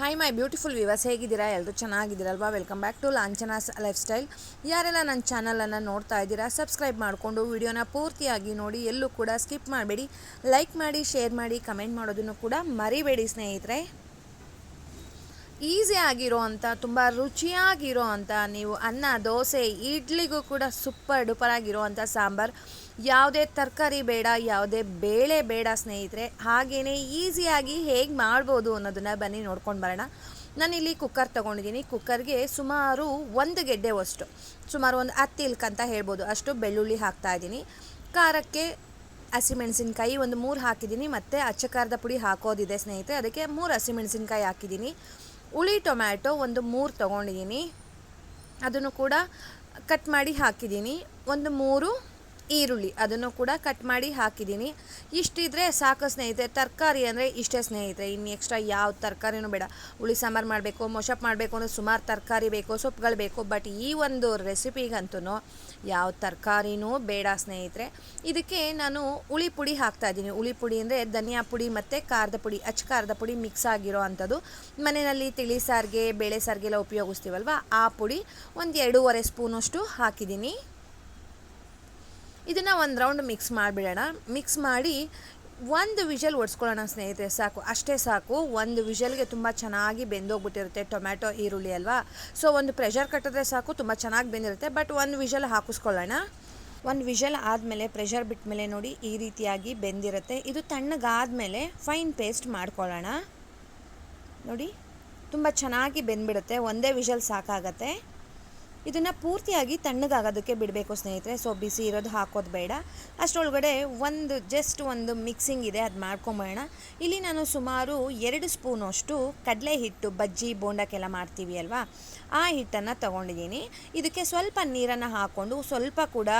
Hi my beautiful views ಹೇಗಿದ್ದೀರಾ? ಎಲ್ಲರೂ ಚೆನ್ನಾಗಿದ್ದೀರಲ್ವಾ? Welcome back to Lanchana's lifestyle ಯಾರೆಲ್ಲ ನನ್ನ ಚಾನಲನ್ನು ನೋಡ್ತಾ ಇದ್ದೀರಾ ಸಬ್ಸ್ಕ್ರೈಬ್ ಮಾಡಿಕೊಂಡು ವಿಡಿಯೋನ ಪೂರ್ತಿಯಾಗಿ ನೋಡಿ, ಎಲ್ಲೂ ಕೂಡ ಸ್ಕಿಪ್ ಮಾಡಬೇಡಿ. ಲೈಕ್ ಮಾಡಿ ಶೇರ್ ಮಾಡಿ ಕಮೆಂಟ್ ಮಾಡೋದನ್ನು ಕೂಡ ಮರಿಬೇಡಿ ಸ್ನೇಹಿತರೆ. ಈಸಿ ಆಗಿರೋ ತುಂಬ ರುಚಿಯಾಗಿರೋ ಅಂಥ ನೀವು ಅನ್ನ, ದೋಸೆ, ಇಡ್ಲಿಗೂ ಕೂಡ ಸೂಪರ್ ಡೂಪರ್ ಆಗಿರೋ ಸಾಂಬಾರು. ಯಾವುದೇ ತರಕಾರಿ ಬೇಡ, ಯಾವುದೇ ಬೇಳೆ ಬೇಡ ಸ್ನೇಹಿತರೆ ಹಾಗೆಯೇ ಈಸಿಯಾಗಿ ಹೇಗೆ ಮಾಡ್ಬೋದು ಅನ್ನೋದನ್ನು ಬನ್ನಿ ನೋಡ್ಕೊಂಡು ಬರೋಣ. ನಾನಿಲ್ಲಿ ಕುಕ್ಕರ್ ತೊಗೊಂಡಿದ್ದೀನಿ. ಕುಕ್ಕರ್ಗೆ ಸುಮಾರು ಒಂದು ಗೆಡ್ಡೆ ಅಷ್ಟು. ಸುಮಾರು ಒಂದು ಹತ್ತು ಇಲ್ಕ್ ಅಂತ ಹೇಳ್ಬೋದು. ಅಷ್ಟು ಬೆಳ್ಳುಳ್ಳಿ ಹಾಕ್ತಾ ಇದ್ದೀನಿ. ಖಾರಕ್ಕೆ ಹಸಿಮೆಣಸಿನ್ಕಾಯಿ ಒಂದು ಮೂರು ಹಾಕಿದ್ದೀನಿ. ಮತ್ತು ಅಚ್ಚಕಾರದ ಪುಡಿ ಹಾಕೋದಿದೆ ಸ್ನೇಹಿತರೆ. ಅದಕ್ಕೆ ಮೂರು ಹಸಿಮೆಣಸಿನ್ಕಾಯಿ ಹಾಕಿದ್ದೀನಿ. ಹುಳಿ ಟೊಮ್ಯಾಟೊ ಒಂದು ಮೂರು ತೊಗೊಂಡಿದ್ದೀನಿ. ಅದನ್ನು ಕೂಡ ಕಟ್ ಮಾಡಿ ಹಾಕಿದ್ದೀನಿ. ಒಂದು ಮೂರು ಈರುಳ್ಳಿ ಅದನ್ನು ಕೂಡ ಕಟ್ ಮಾಡಿ ಹಾಕಿದ್ದೀನಿ. ಇಷ್ಟಿದ್ರೆ ಸಾಕು ಸ್ನೇಹಿತರೆ, ತರಕಾರಿ ಅಂದರೆ ಇಷ್ಟೇ ಸ್ನೇಹಿತರೆ. ಇನ್ನು ಎಕ್ಸ್ಟ್ರಾ ಯಾವ ತರಕಾರಿನೂ ಬೇಡ. ಹುಳಿ ಸಾಂಬಾರು ಮಾಡಬೇಕು ಮೊಷಪ್ ಮಾಡಬೇಕು ಅಂದರೆ ಸುಮಾರು ತರಕಾರಿ ಬೇಕು, ಸೊಪ್ಪುಗಳು ಬೇಕು. ಬಟ್ ಈ ಒಂದು ರೆಸಿಪಿಗಂತೂ ಯಾವ ತರಕಾರಿನೂ ಬೇಡ ಸ್ನೇಹಿತರೆ. ಇದಕ್ಕೆ ನಾನು ಹುಳಿ ಪುಡಿ ಹಾಕ್ತಾ ಇದ್ದೀನಿ. ಹುಳಿ ಪುಡಿ ಅಂದರೆ ಧನಿಯಾ ಪುಡಿ ಮತ್ತು ಖಾರದ ಪುಡಿ, ಅಚ್ಚ ಖಾರದ ಪುಡಿ ಮಿಕ್ಸ್ ಆಗಿರೋ ಅಂಥದ್ದು. ಮನೆಯಲ್ಲಿ ತಿಳಿ ಸಾರಿಗೆ, ಬೇಳೆ ಸಾರಿಗೆಲ್ಲ ಉಪಯೋಗಿಸ್ತೀವಲ್ವ? ಆ ಪುಡಿ ಒಂದು ಎರಡೂವರೆ ಸ್ಪೂನಷ್ಟು ಹಾಕಿದ್ದೀನಿ. ಇದನ್ನು ಒಂದು ರೌಂಡ್ ಮಿಕ್ಸ್ ಮಾಡಿಬಿಡೋಣ. ಮಿಕ್ಸ್ ಮಾಡಿ ಒಂದು ವಿಷಲ್ ಒಡ್ಸ್ಕೊಳ್ಳೋಣ ಸ್ನೇಹಿತರೆ, ಸಾಕು. ಅಷ್ಟೇ ಸಾಕು. ಒಂದು ವಿಷಲ್ಗೆ ತುಂಬ ಚೆನ್ನಾಗಿ ಬೆಂದೋಗ್ಬಿಟ್ಟಿರುತ್ತೆ ಟೊಮ್ಯಾಟೊ, ಈರುಳ್ಳಿ ಅಲ್ವಾ? ಸೊ ಒಂದು ಪ್ರೆಷರ್ ಕಟ್ಟಿದ್ರೆ ಸಾಕು, ತುಂಬ ಚೆನ್ನಾಗಿ ಬೆಂದಿರುತ್ತೆ. ಬಟ್ ಒಂದು ವಿಷಲ್ ಹಾಕಿಸ್ಕೊಳ್ಳೋಣ. ಒಂದು ವಿಷಲ್ ಆದಮೇಲೆ ಪ್ರೆಷರ್ ಬಿಟ್ಟ ಮೇಲೆ ನೋಡಿ, ಈ ರೀತಿಯಾಗಿ ಬೆಂದಿರುತ್ತೆ. ಇದು ತಣ್ಣಗಾದಮೇಲೆ ಫೈನ್ ಪೇಸ್ಟ್ ಮಾಡ್ಕೊಳ್ಳೋಣ. ನೋಡಿ, ತುಂಬ ಚೆನ್ನಾಗಿ ಬೆಂದ್ಬಿಡುತ್ತೆ. ಒಂದೇ ವಿಷಲ್ ಸಾಕಾಗತ್ತೆ. ಇದನ್ನು ಪೂರ್ತಿಯಾಗಿ ತಣ್ಣಗಾಗೋದಕ್ಕೆ ಬಿಡಬೇಕು ಸ್ನೇಹಿತರೆ. ಸೊ ಬಿಸಿ ಇರೋದು ಹಾಕೋದು ಬೇಡ. ಅಷ್ಟರೊಳಗಡೆ ಒಂದು ಜಸ್ಟ್ ಒಂದು ಮಿಕ್ಸಿಂಗ್ ಇದೆ, ಅದು ಮಾಡ್ಕೊಂಬೋಣ ಇಲ್ಲಿ ನಾನು ಸುಮಾರು ಎರಡು ಸ್ಪೂನಷ್ಟು ಕಡಲೆ ಹಿಟ್ಟು, ಬಜ್ಜಿ, ಬೋಂಡಕ್ಕೆಲ್ಲ ಮಾಡ್ತೀವಿ ಅಲ್ವಾ? ಆ ಹಿಟ್ಟನ್ನು ತೊಗೊಂಡಿದ್ದೀನಿ. ಇದಕ್ಕೆ ಸ್ವಲ್ಪ ನೀರನ್ನು ಹಾಕ್ಕೊಂಡು ಸ್ವಲ್ಪ ಕೂಡ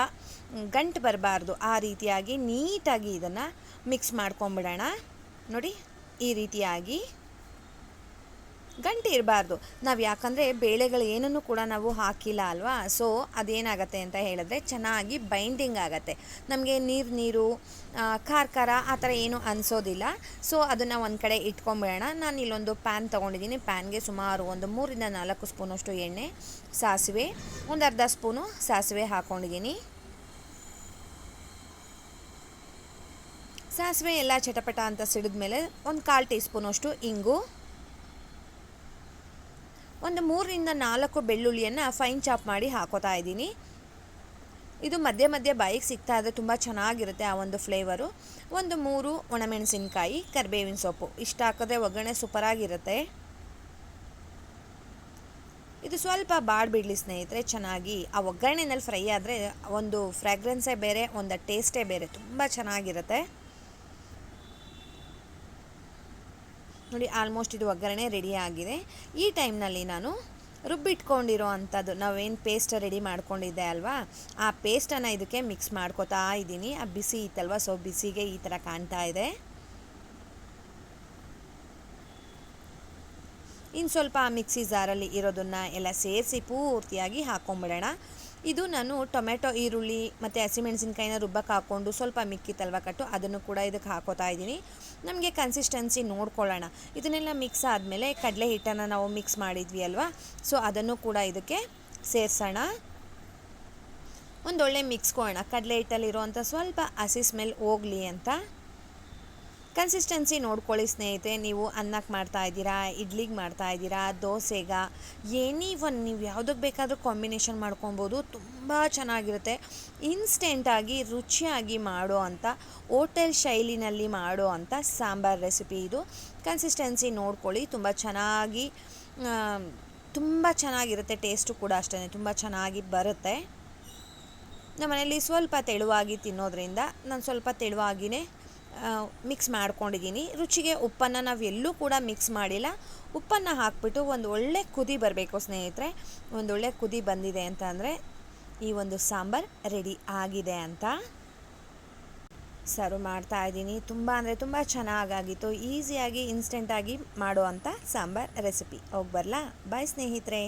ಗಂಟು ಬರಬಾರ್ದು. ಆ ರೀತಿಯಾಗಿ ನೀಟಾಗಿ ಇದನ್ನು ಮಿಕ್ಸ್ ಮಾಡ್ಕೊಂಬಿಡೋಣ. ನೋಡಿ, ಈ ರೀತಿಯಾಗಿ ಗಂಟೆ ಇರಬಾರ್ದು. ನಾವು ಯಾಕಂದರೆ ಬೇಳೆಗಳು ಏನನ್ನು ಕೂಡ ನಾವು ಹಾಕಿಲ್ಲ ಅಲ್ವಾ? ಸೊ ಅದೇನಾಗತ್ತೆ ಅಂತ ಹೇಳಿದ್ರೆ ಚೆನ್ನಾಗಿ ಬೈಂಡಿಂಗ್ ಆಗುತ್ತೆ. ನಮಗೆ ನೀರು ನೀರು ಖಾರ ಖಾರ ಆ ಥರ ಏನು ಅನಿಸೋದಿಲ್ಲ. ಸೊ ಅದನ್ನು ಒಂದು ಕಡೆ ಇಟ್ಕೊಂಬಿಡೋಣ. ನಾನು ಇಲ್ಲೊಂದು ಪ್ಯಾನ್ ತೊಗೊಂಡಿದ್ದೀನಿ ಪ್ಯಾನ್ಗೆ ಸುಮಾರು ಒಂದು ಮೂರಿಂದ ನಾಲ್ಕು ಸ್ಪೂನಷ್ಟು ಎಣ್ಣೆ, ಸಾಸಿವೆ, ಒಂದು ಅರ್ಧ ಸ್ಪೂನು ಸಾಸಿವೆ ಹಾಕ್ಕೊಂಡಿದ್ದೀನಿ ಸಾಸಿವೆ ಎಲ್ಲ ಚಟಪಟ ಅಂತ ಸಿಡಿದ ಮೇಲೆ ಒಂದು ಕಾಲು ಟೀ ಸ್ಪೂನಷ್ಟು ಇಂಗು. ಒಂದು ಮೂರರಿಂದ ನಾಲ್ಕು ಬೆಳ್ಳುಳ್ಳಿಯನ್ನು ಫೈನ್ ಚಾಪ್ ಮಾಡಿ ಹಾಕೋತಾ ಇದ್ದೀನಿ. ಇದು ಮಧ್ಯೆ ಮಧ್ಯೆ ಬಾಯಿಗೆ ಸಿಗ್ತಾ ಇದ್ದರೆ ತುಂಬ ಚೆನ್ನಾಗಿರುತ್ತೆ ಆ ಒಂದು ಫ್ಲೇವರು ಒಂದು ಮೂರು ಒಣಮೆಣಸಿನ್ಕಾಯಿ, ಕರಿಬೇವಿನ ಸೊಪ್ಪು. ಇಷ್ಟ ಹಾಕಿದ್ರೆ ಒಗ್ಗರಣೆ ಸೂಪರಾಗಿರುತ್ತೆ. ಇದು ಸ್ವಲ್ಪ ಬಾಡ್ಬಿಡ್ಲಿ ಸ್ನೇಹಿತರೆ, ಚೆನ್ನಾಗಿ ಆ ಒಗ್ಗರಣೆನಲ್ಲಿ ಫ್ರೈ ಆದರೆ ಒಂದು ಫ್ರ್ಯಾಗ್ರೆನ್ಸೇ ಬೇರೆ, ಒಂದು ಟೇಸ್ಟೇ ಬೇರೆ, ತುಂಬ ಚೆನ್ನಾಗಿರುತ್ತೆ. ನೋಡಿ ಆಲ್ಮೋಸ್ಟ್ ಇದು ಒಗ್ಗರಣೆ ರೆಡಿ ಆಗಿದೆ. ಈ ಟೈಮ್ನಲ್ಲಿ ನಾನು ರುಬ್ಬಿಟ್ಕೊಂಡಿರೋ ಅಂಥದ್ದು ನಾವೇನು ಪೇಸ್ಟ್ ರೆಡಿ ಮಾಡ್ಕೊಂಡಿದ್ದೆ ಅಲ್ವಾ? ಆ ಪೇಸ್ಟನ್ನು ಇದಕ್ಕೆ ಮಿಕ್ಸ್ ಮಾಡ್ಕೋತಾ ಇದ್ದೀನಿ. ಆ ಬಿಸಿ ಇತ್ತಲ್ವ ಸೊ ಬಿಸಿಗೆ ಈ ಥರ ಕಾಣ್ತಾ ಇದೆ. ಇನ್ನು ಸ್ವಲ್ಪ ಆ ಮಿಕ್ಸಿ ಜಾರಲ್ಲಿ ಇರೋದನ್ನು ಎಲ್ಲ ಸೇರಿಸಿ ಪೂರ್ತಿಯಾಗಿ ಹಾಕ್ಕೊಂಬಿಡೋಣ ಇದು ನಾನು ಟೊಮೆಟೊ, ಈರುಳ್ಳಿ ಮತ್ತು ಹಸಿಮೆಣಸಿನ್ಕಾಯಿನ ರುಬ್ಬಕ್ಕೆ ಹಾಕ್ಕೊಂಡು ಸ್ವಲ್ಪ ಮಿಕ್ಕಿತ್ತಲ್ವ ಕಟ್ಟು ಅದನ್ನು ಕೂಡ ಇದಕ್ಕೆ ಹಾಕೋತಾ ಇದ್ದೀನಿ. ನಮಗೆ ಕನ್ಸಿಸ್ಟೆನ್ಸಿ ನೋಡ್ಕೊಳ್ಳೋಣ. ಇದನ್ನೆಲ್ಲ ಮಿಕ್ಸ್ ಆದಮೇಲೆ ಕಡಲೆ ಹಿಟ್ಟನ್ನು ನಾವು ಮಿಕ್ಸ್ ಮಾಡಿದ್ವಿ ಅಲ್ವಾ? ಸೊ ಅದನ್ನು ಕೂಡ ಇದಕ್ಕೆ ಸೇರಿಸೋಣ. ಒಂದೊಳ್ಳೆ ಮಿಕ್ಸ್ಕೊಳ್ಳೋಣ ಕಡಲೆ ಹಿಟ್ಟಲ್ಲಿರುವಂಥ ಸ್ವಲ್ಪ ಹಸಿ ಸ್ಮೆಲ್ ಹೋಗಲಿ ಅಂತ. ಕನ್ಸಿಸ್ಟೆನ್ಸಿ ನೋಡ್ಕೊಳ್ಳಿ ಸ್ನೇಹಿತೆ ನೀವು ಅನ್ನಕ್ಕೆ ಮಾಡ್ತಾ ಇದ್ದೀರಾ, ಇಡ್ಲಿಗೆ ಮಾಡ್ತಾ ಇದ್ದೀರಾ, ದೋಸೆಗ ಎನಿ ಒನ್ ನೀವು ಯಾವುದಕ್ಕೆ ಬೇಕಾದರೂ ಕಾಂಬಿನೇಷನ್ ಮಾಡ್ಕೊಬೋದು, ತುಂಬ ಚೆನ್ನಾಗಿರುತ್ತೆ. ಇನ್ಸ್ಟೆಂಟಾಗಿ ರುಚಿಯಾಗಿ ಮಾಡೋ ಅಂಥ ಓಟೆಲ್ ಶೈಲಿನಲ್ಲಿ ಮಾಡೋ ಅಂಥ ಸಾಂಬಾರ್ ರೆಸಿಪಿ ಇದು. ಕನ್ಸಿಸ್ಟೆನ್ಸಿ ನೋಡ್ಕೊಳ್ಳಿ, ತುಂಬ ಚೆನ್ನಾಗಿ ತುಂಬ ಚೆನ್ನಾಗಿರುತ್ತೆ ಟೇಸ್ಟು ಕೂಡ ಅಷ್ಟೇ ತುಂಬ ಚೆನ್ನಾಗಿ ಬರುತ್ತೆ. ನಮ್ಮ ಮನೇಲಿ ಸ್ವಲ್ಪ ತೆಳುವಾಗಿ ತಿನ್ನೋದ್ರಿಂದ, ನಾನು ಸ್ವಲ್ಪ ತೆಳುವಾಗಿಯೇ ಮಿಕ್ಸ್ ಮಾಡ್ಕೊಂಡಿದ್ದೀನಿ ರುಚಿಗೆ ಉಪ್ಪನ್ನು ನಾವು ಎಲ್ಲೂ ಕೂಡ ಮಿಕ್ಸ್ ಮಾಡಿಲ್ಲ. ಉಪ್ಪನ್ನು ಹಾಕ್ಬಿಟ್ಟು ಒಂದು ಒಳ್ಳೆ ಕುದಿ ಬರಬೇಕು ಸ್ನೇಹಿತರೆ. ಒಂದು ಒಳ್ಳೆ ಕುದಿ ಬಂದಿದೆ ಅಂತ ಅಂದರೆ ಈ ಒಂದು ಸಾಂಬಾರು ರೆಡಿ ಆಗಿದೆ ಅಂತ ಸರ್ವ್ ಮಾಡ್ತಾ ಇದ್ದೀನಿ. ತುಂಬ ಅಂದರೆ ತುಂಬ ಚೆನ್ನಾಗಾಗಿತ್ತು. ಈಸಿಯಾಗಿ ಇನ್ಸ್ಟೆಂಟಾಗಿ ಮಾಡೋ ಅಂಥ ಸಾಂಬಾರು ರೆಸಿಪಿ ಹೋಗಿ ಬರಲಾ? ಬಾಯ್ ಸ್ನೇಹಿತರೆ.